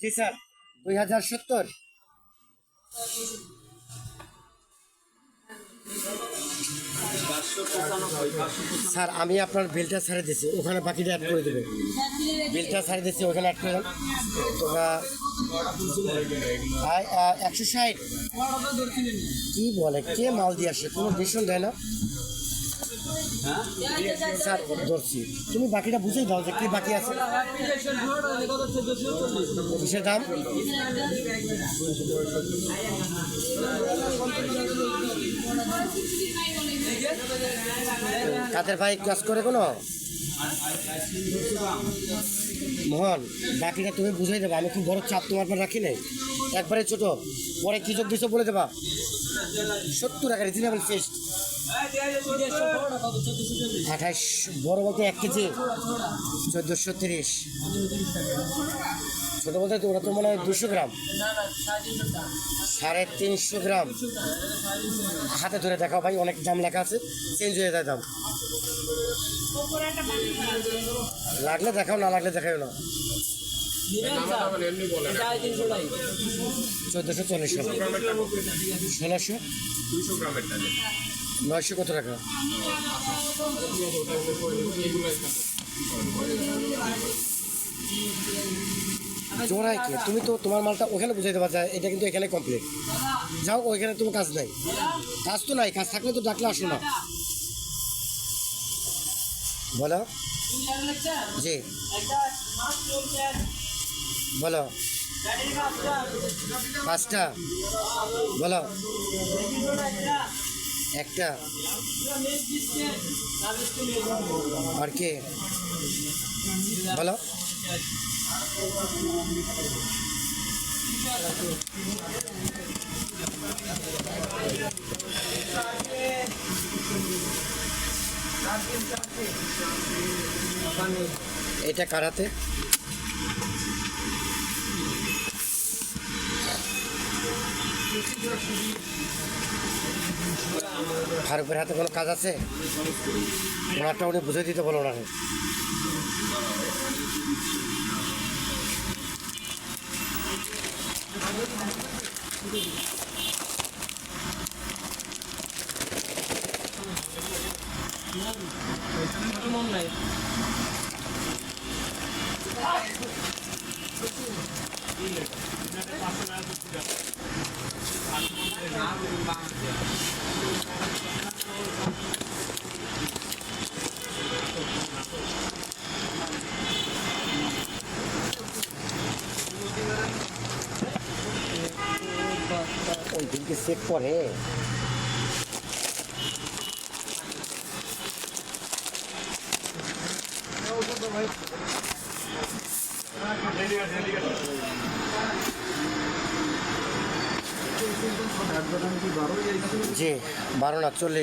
জি sir, দুই হাজার সত্তর। স্যার, আমি আপনার বিলটা ছেড়ে দিচ্ছি ওখানে বাকিটা অ্যাড করে দেবেন বিলটা ছেড়ে দিচ্ছি ওখানে অ্যাড করে একশো ষাট। কি বলে, কে মাল দিয়ে আসে? কোনো ভীষণ দেয় না। স্যার ধরছি। তুমি বাকিটা বুঝেই দাও যে কি বাকি আছে। দাম? কাদের ভাই কাজ করে কোনো? মোহন, বাকিটা তুমি বুঝাই দেবা। আমি খুব বড় চাপ তোমার পর রাখি নাই। একবারে ছোট, পরে কি যোগ বলে দেবা? সত্তর টাকা রিজনেবল ফিস্ট আঠাশ বড় বলতে এক কেজি, চোদ্দোশো তিরিশ। ছোটো বলতে ওরা তো মনে হয় দুশো গ্রাম। সাড়ে তিনশো গ্রাম। হাতে ধরে দেখাও ভাই, অনেক দাম লেখা আছে। চেঞ্জ হয়ে যায় দাম। লাগলে দেখাও, না লাগলে দেখাও না। চোদ্দোশো চল্লিশ ষোলোশো? নয়শো কত টাকা? জোড়ায় কি? তুমি তো তোমার মালটা ওখানে বুঝাইতে পারছ, এটা কিন্তু এখানে কমপ্লিট যাও, ওইখানে তোমার কাজ নাই। কাজ তো নাই, কাজ থাকলে তো ডাকলে আসো না। বলো। জি। বলো। পাঁচটা। বলো। একটা? আর কে? বলো। এটা কারাতে ফারুকের হাতে কোনো কাজ আছে? ওনারটা উনি বুঝে দিতে বলো ওনাকে ওই দিনকে চেক করে জি বারো না চল্লিশ।